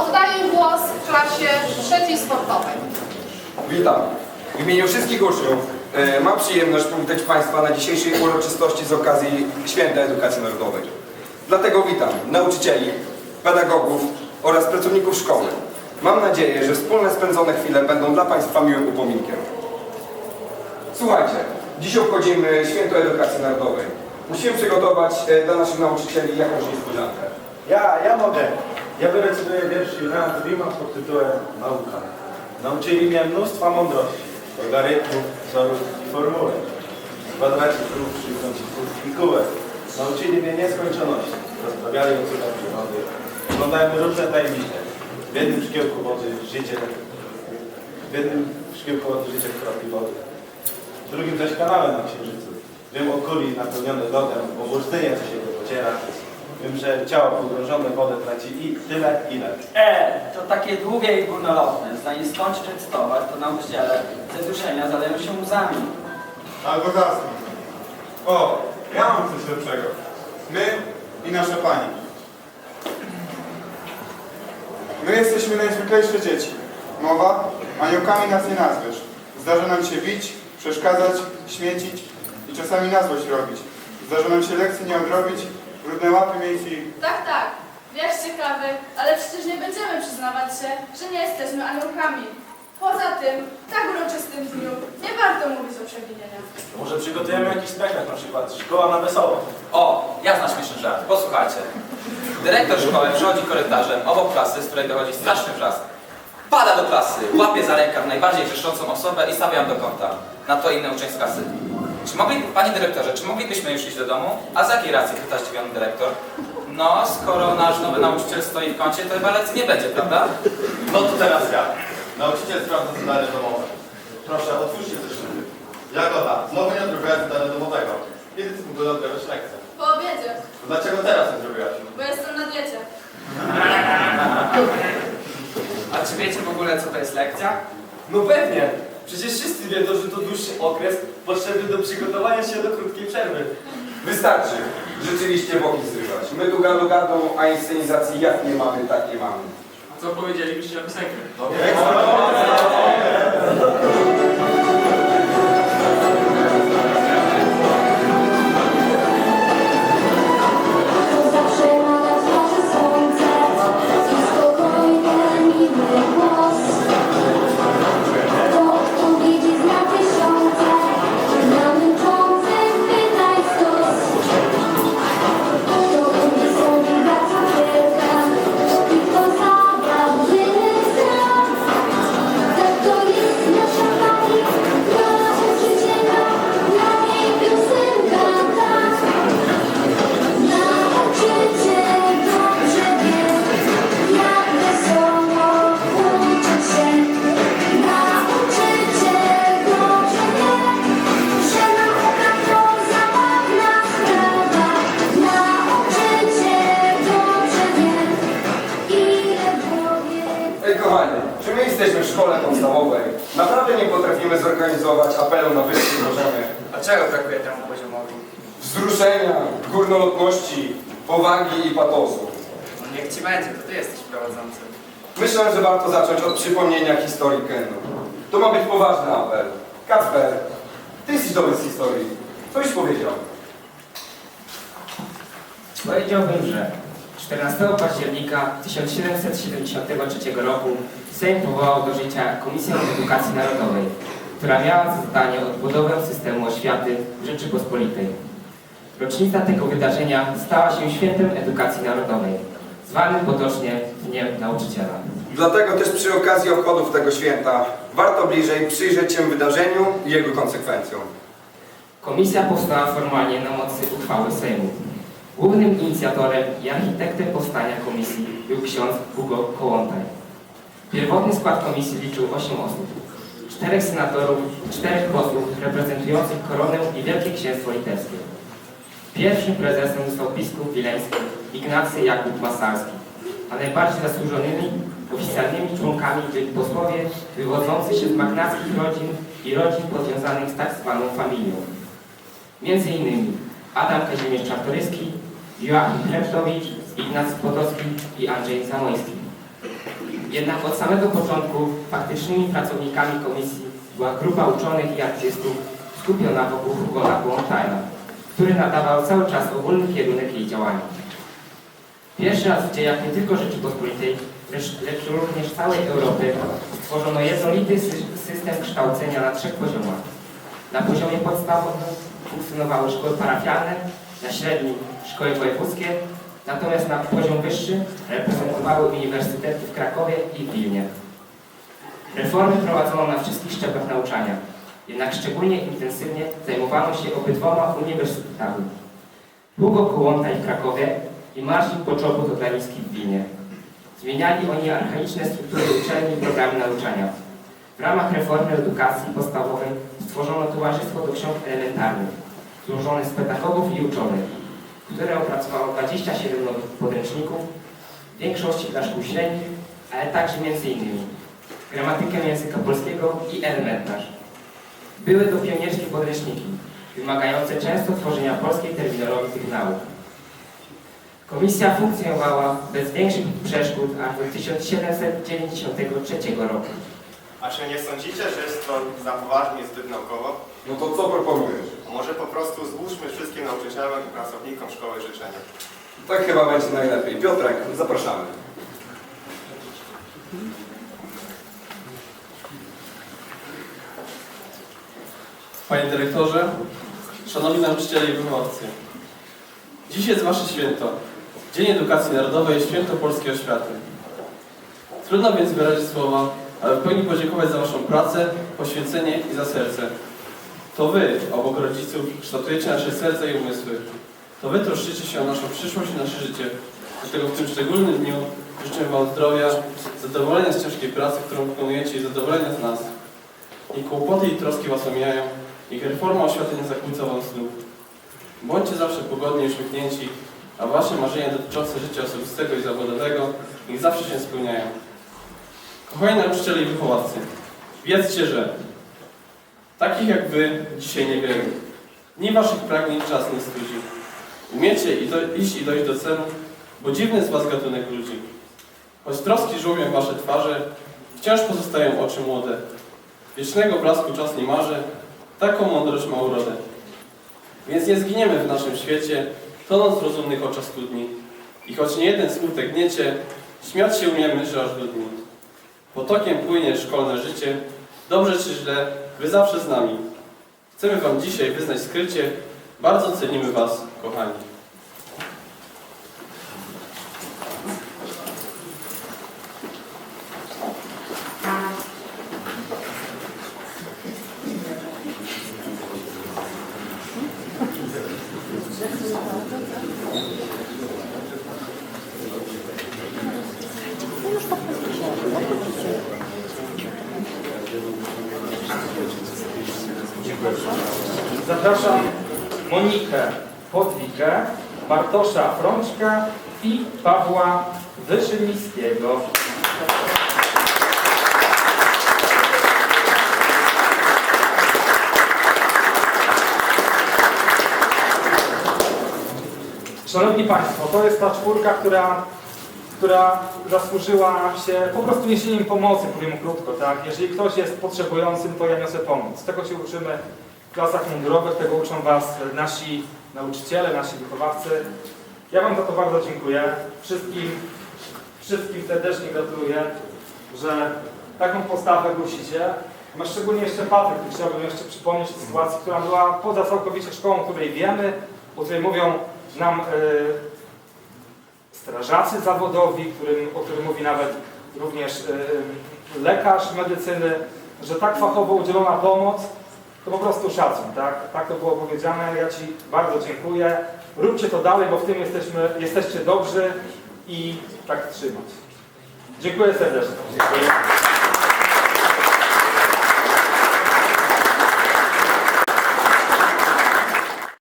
Oddaję głos w klasie trzeciej sportowej. Witam. W imieniu wszystkich uczniów e, mam przyjemność powitać Państwa na dzisiejszej uroczystości z okazji Święta Edukacji Narodowej. Dlatego witam nauczycieli, pedagogów oraz pracowników szkoły. Mam nadzieję, że wspólne spędzone chwile będą dla Państwa miłym upominkiem. Słuchajcie, dziś obchodzimy Święto Edukacji Narodowej. Musimy przygotować e, dla naszych nauczycieli jakąś niespodziankę. Ja, ja mogę. Ja wyrecytuję wiersz Juliana Tuwima pod tytułem Nauka. Nauczyli mnie mnóstwa mądrości, logarytmów, wzorów i formułek, kwadracików, trójkącików i kółek. Nauczyli mnie nieskończoności, rozprawiali o cudach przyrody. Oglądałem różne tajemnice. W jednym szkiełku wody życie, w jednym szkiełku wody życie w kropli wody. W drugim zaś kanałem na księżycu. Wiem o kuli napełnionej lodem, o bursztynie, co się pociera. Wiem, że ciało pogrążone w wodę traci i tyle, ile. E, to takie długie i górnolotne. Zanim skończyć recytować, to nauczyciele ze wzruszenia zaleją się łzami. Albo zasnął. O, ja mam coś lepszego. My i nasza pani. My jesteśmy najzwyklejsze dzieci. Mowa, aniołkami nas nie nazwiesz. Zdarza nam się bić, przeszkadzać, śmiecić i czasami na złość robić. Zdarza nam się lekcji nie odrobić, brudne łapy mieć i... Tak, tak. Wiesz ciekawy, ale przecież nie będziemy przyznawać się, że nie jesteśmy aniołkami. Poza tym, w tak uroczystym dniu nie warto mówić o przewinieniach. Może przygotujemy jakiś spektakl, na przykład szkoła na wesoło. O, ja znam śmieszny żart. Posłuchajcie. Dyrektor szkoły przechodzi korytarzem obok klasy, z której dochodzi straszny wrzask. Pada do klasy, łapie za rękaw najbardziej wrzeszczącą osobę i stawia ją do kąta. Na to inny uczeń z klasy. Czy mogli, panie dyrektorze, czy moglibyśmy już iść do domu? A z jakiej racji pyta zdziwiony dyrektor? No, skoro nasz nowy nauczyciel stoi w kącie, to chyba lekcji nie będzie, prawda? No to teraz ja. Nauczyciel sprawdza zadanie domowe. Proszę, otwórzcie zeszyty. Jagoda, znowu nie odrobiłaś zadania domowego. Kiedy ty w ogóle odbierzesz lekcję? Po obiedzie, To dlaczego teraz nie zrobiłaś? bo jestem na diecie. A czy wiecie w ogóle, co to jest lekcja? No pewnie! Przecież wszyscy wiedzą, że to dłuższy okres potrzebny do przygotowania się do krótkiej przerwy. Wystarczy rzeczywiście boki zrywać. My tu gadu gadą, a inscenizacji jak nie mamy, tak nie mamy. Co powiedzielibyście na piosenkę? Czego brakuje temu poziomowi? Wzruszenia, górnolotności, powagi i patosu. No niech ci będzie, to ty jesteś prowadzący. Myślę, że warto zacząć od przypomnienia historii Kenu. To ma być poważny apel. Kacper, ty jesteś dobry z historii. Coś powiedział. Powiedziałbym, że 14 października 1773 roku Sejm powołał do życia Komisję Edukacji Narodowej, która miała za zadanie odbudowę systemu oświaty w Rzeczypospolitej. Rocznica tego wydarzenia stała się świętem edukacji narodowej, zwanym potocznie Dniem Nauczyciela. Dlatego też przy okazji obchodów tego święta warto bliżej przyjrzeć się wydarzeniu i jego konsekwencjom. Komisja powstała formalnie na mocy uchwały Sejmu. Głównym inicjatorem i architektem powstania komisji był ksiądz Hugo Kołłątaj. Pierwotny skład komisji liczył 8 osób. Czterech senatorów czterech posłów reprezentujących koronę i Wielkie Księstwo Litewskie. Pierwszym prezesem został biskup wileński Ignacy Jakub Masalski, a najbardziej zasłużonymi oficjalnymi członkami byli posłowie wywodzący się z magnackich rodzin i rodzin powiązanych z tak zwaną familią. Między innymi Adam Kazimierz Czartoryski, Joachim Kremtowicz, Ignacy Potocki i Andrzej Zamoyski. Jednak od samego początku faktycznymi pracownikami komisji była grupa uczonych i artystów skupiona wokół Hugona Kołątaja, który nadawał cały czas ogólny kierunek jej działania. Pierwszy raz w dziejach nie tylko Rzeczypospolitej, lecz, lecz również całej Europy stworzono jednolity sy- system kształcenia na trzech poziomach. Na poziomie podstawowym funkcjonowały szkoły parafialne, na średnim szkoły wojewódzkie, natomiast na poziom wyższy reprezentowały uniwersytety w Krakowie i Wilnie. Reformy prowadzono na wszystkich szczeblach nauczania, jednak szczególnie intensywnie zajmowano się obydwoma uniwersytetami. Hugo Kołątaj w Krakowie i Marcin Poczobut-Odlanicki w Wilnie. Zmieniali oni archaiczne struktury uczelni i programy nauczania. W ramach reformy edukacji podstawowej stworzono Towarzystwo do Ksiąg Elementarnych, złożone z pedagogów i uczonych, które opracowało 27 nowych podręczników, w większości dla szkół średnich, ale także m.in. gramatykę języka polskiego i elementarz. Były to pionierskie podręczniki, wymagające często tworzenia polskiej terminologii tych nauk. Komisja funkcjonowała bez większych przeszkód aż do 1793 roku. A czy nie sądzicie, że jest to za poważnie zbyt naukowo? No to co proponujesz? Może po prostu złóżmy wszystkim nauczycielom i pracownikom szkoły życzenia? Tak chyba będzie najlepiej. Piotrek, zapraszamy. Panie dyrektorze, szanowni nauczyciele i wychowawcy. Dziś jest Wasze święto. Dzień Edukacji Narodowej Święto Polskiej Oświaty. Trudno więc wyrazić słowa, ale w pełni podziękować za Waszą pracę, poświęcenie i za serce. To Wy, obok rodziców, kształtujecie nasze serca i umysły. To Wy troszczycie się o naszą przyszłość i nasze życie. Dlatego w tym szczególnym dniu życzę Wam zdrowia, zadowolenia z ciężkiej pracy, którą wykonujecie i zadowolenia z nas. Niech kłopoty i troski Was omijają, niech reforma oświaty nie zakłóca Wam snów. Bądźcie zawsze pogodni i uśmiechnięci, a Wasze marzenia dotyczące życia osobistego i zawodowego niech zawsze się spełniają. Kochani nauczyciele i wychowawcy, wiedzcie, że takich jak Wy dzisiaj niewielu. Dni Waszych pragnień czas nie studzi. Umiecie i do, iść i dojść do celu, bo dziwny z Was gatunek ludzi. Choć troski żółwią Wasze twarze, wciąż pozostają oczy młode. Wiecznego blasku czas nie marzy, taką mądrość ma urodę. Więc nie zginiemy w naszym świecie, tonąc w rozumnych oczach studni. I choć nie jeden smutek gniecie, śmiać się umiemy, że aż do dni. Potokiem płynie szkolne życie, dobrze czy źle, wy zawsze z nami. Chcemy wam dzisiaj wyznać skrycie, bardzo cenimy was, kochani. Zapraszam Monikę Podwigę, Bartosza Frączka i Pawła Wyszymińskiego. Szanowni Państwo, to jest ta czwórka, która, która zasłużyła się po prostu niesieniem pomocy, powiem krótko, tak? Jeżeli ktoś jest potrzebującym, to ja niosę pomoc. Tego się uczymy klasach mundurowych, tego uczą Was nasi nauczyciele, nasi wychowawcy. Ja Wam za to bardzo dziękuję. Wszystkim, wszystkim serdecznie gratuluję, że taką postawę głosicie. No szczególnie jeszcze Patryk, chciałbym jeszcze przypomnieć sytuację, która była poza całkowicie szkołą, o której wiemy, o której mówią nam e, strażacy zawodowi, którym, o którym mówi nawet również e, lekarz medycyny, że tak fachowo udzielona pomoc, to po prostu szacun, tak? Tak to było powiedziane. Ja Ci bardzo dziękuję. Róbcie to dalej, bo w tym jesteśmy, jesteście dobrzy i tak trzymać. Dziękuję serdecznie. Dziękuję.